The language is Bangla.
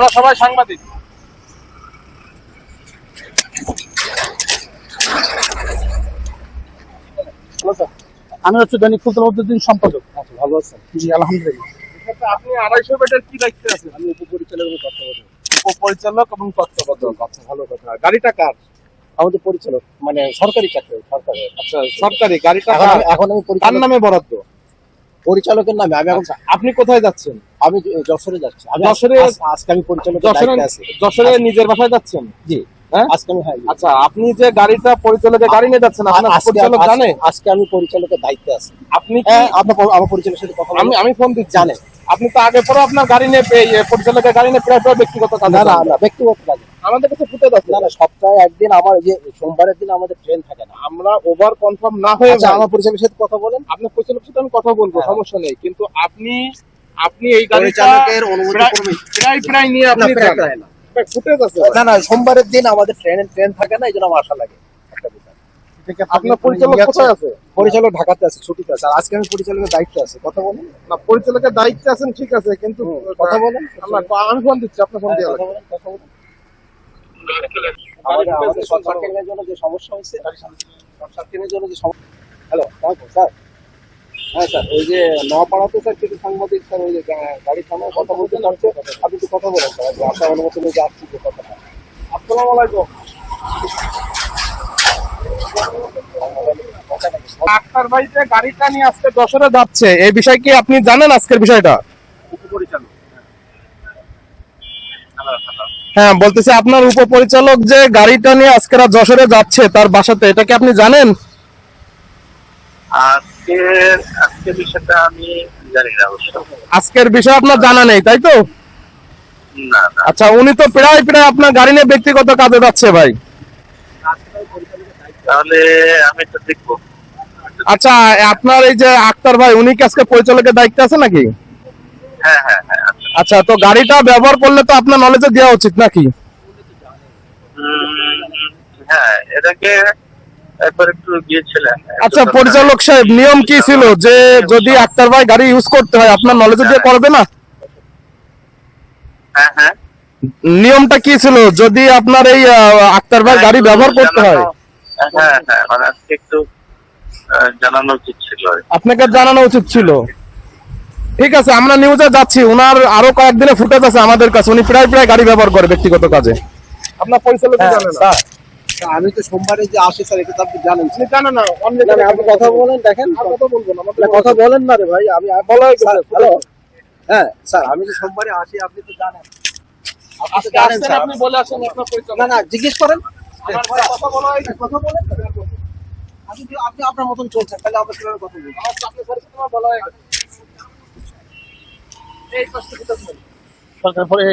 আমরা সবাই সাংবাদিক। আমি হচ্ছে দৈনিক ফুলতলা উদ্দিন সম্পাদক। আচ্ছা ভালো আছেন? জি আলহামদুলিল্লাহ। আপনি আড়াইশো কি দায়িত্বে আছেন? আমি উপপরিচালকের কথা বলি উপপরিচালক এবং তত্ত্বাবধায়ক। আচ্ছা ভালো কথা। গাড়িটা কার? আমাদের পরিচালক মানে সরকারি চাকরি সরকারি। আচ্ছা সরকারি গাড়িটা এখন আমি- কার পরিচালক নামে বরাদ্দ? পরিচালকের নামে। আমি এখন আচ্ছা আপনি কোথায় যাচ্ছেন? আমি যশোরে যাচ্ছি। যশোরে- আজকে আমি পরিচালকের যশোরে যশোরে নিজের বাসায় যাচ্ছেন? জি। হ্যাঁ? আজকে আমি হ্যাঁ আচ্ছা আপনি যে গাড়িটা পরিচালকের গাড়ি নিয়ে যাচ্ছেন আপনার পরিচালক আজকে- জানে? আজকে আমি পরিচালকের দায়িত্বে আছি। আপনি আপনার আমার পরিচালকের সাথে কথা আমি আমি ফোন দিচ্ছি। জানে। আপনি তো আগে পরে আপনার গাড়ি নিয়ে ইয়ে, পরিচালকের গাড়ি নিয়ে প্রায় প্রায় ব্যক্তিগত কাজে না না ব্যক্তিগত কাজে আমাদের কাছে ফুটে যাচ্ছে না না সপ্তাহে একদিন আমার যে সোমবারের দিন আমাদের ট্রেন থাকে না। আমরা ওভার কনফার্ম না হয়ে আচ্ছা আমার পরিচালকের সাথে কথা বলেন। আপনার পরিচালকের সাথে আমি কথা বলব হ্যাঁ। সমস্যা নেই। কিন্তু আপনি আপনি এই পরিচালকের অনুমতি প্রায়- প্রায় প্রায় নিয়ে আপনি যান। না। না না সোমবারের দিন আমাদের ট্রেন ট্রেন থাকে না এই জন্য আমার আশা লাগে। আপনার পরিচালক কোথায় আছে? পরিচালক ঢাকাতে আছে ছুটিতে আছে। আর আজকে আমি পরিচালকের দায়িত্বে আছে কথা বলেন। না পরিচালকের দায়িত্বে আছেন ঠিক আছে কিন্তু কথা বলেন। আমি ফোন দিচ্ছি আপনার ফোন হ্যাঁ, দিয়ে কথা বলেন, কথা বলেন। আমাদের আমাদের শর্ট সার্কিটের জন্য যে সমস্যা হয়েছে শর্ট সার্কিটের জন্য যে সমস্যা হ্যালো স্যার। হ্যাঁ স্যার ওই যে নপাড়াতে স্যার কিছু সাংবাদিক স্যার ওই যে গা- গাড়ির কথা বলতে চাচ্ছে আপনি একটু কথা বলেন স্যার আপনার অনুমতি নিয়ে যাচ্ছি যে কথাটা। আসসালামু আলাইকুম। ডাক্তার ভাই যে গাড়িটা নিয়ে আজকে যশোরে যাচ্ছে এই বিষয় কি আপনি জানেন আজকের বিষয়টা? হ্যাঁ বলতেছি আপনার উপপরিচালক যে গাড়িটা নিয়ে আজকেরা যশোরে যাচ্ছে তার বাসাতে এটা কি আপনি জানেন? আজকে আজকে বিষয়টা আমি জানি না অবশ্য। আজকের বিষয় আপনার জানা নেই তাই তো? আচ্ছা উনি তো প্রায় প্রায় আপনার গাড়ি নিয়ে ব্যক্তিগত কাজে যাচ্ছে ভাই। তাহলে আমি তো দেখব। আচ্ছা আপনার এই যে আক্তার ভাই উনি কি আজকে পরিচালকের দায়িত্বে আছে নাকি? হ্যাঁ হ্যাঁ হ্যাঁ আচ্ছা। আচ্ছা তো গাড়িটা ব্যবহার করলে তো আপনার নলেজে দেওয়া উচিত নাকি? হ্যাঁ এটাকে একবার একটু গিয়েছিলেন। আচ্ছা পরিচালক সাহেব নিয়ম কি ছিল? যে যদি আক্তার ভাই গাড়ি ইউজ করতে হয় আপনার নলেজে দিয়ে করবে না? হ্যাঁ হ্যাঁ। নিয়মটা কি ছিল? যদি আপনার এই আক্তার ভাই গাড়ি ব্যবহার করতে হয়। হ্যাঁ হ্যাঁ মানে একটু জানানো উচিত ছিল। আর আপনাকে জানানো উচিত ছিল। ঠিক আছে আমরা নিউজে যাচ্ছি। ওনার আরও কয়েকদিনে ফুটেজ আছে আমাদের কাছে। উনি প্রায় প্রায় গাড়ি ব্যবহার করে ব্যক্তিগত কাজে। আপনার পরিচালক হ্যাঁ, স্যার, আমি তো সোমবারে যে আসি স্যার এটা আপনি জানেন। না অন্য না, না, আপনি কথা বলেন দেখেন। আর কথা বলব না কথা বলেন না রে ভাই আমি বলো হ্যালো? হ্যাঁ স্যার আমি যে সোমবারে আসি আপনি তো জানেন। আপনি তো আসছেন, বলে আসেন আপনার পরিচালক না না জিজ্ঞেস করেন। কথা বলা হয় না। কথা বলেন। আপনি আপনি আপনার মতন চলছেন তাহলে আমরা কীভাবে কথা বলব? আপনার বলা হয়ে। এই সরকার পরে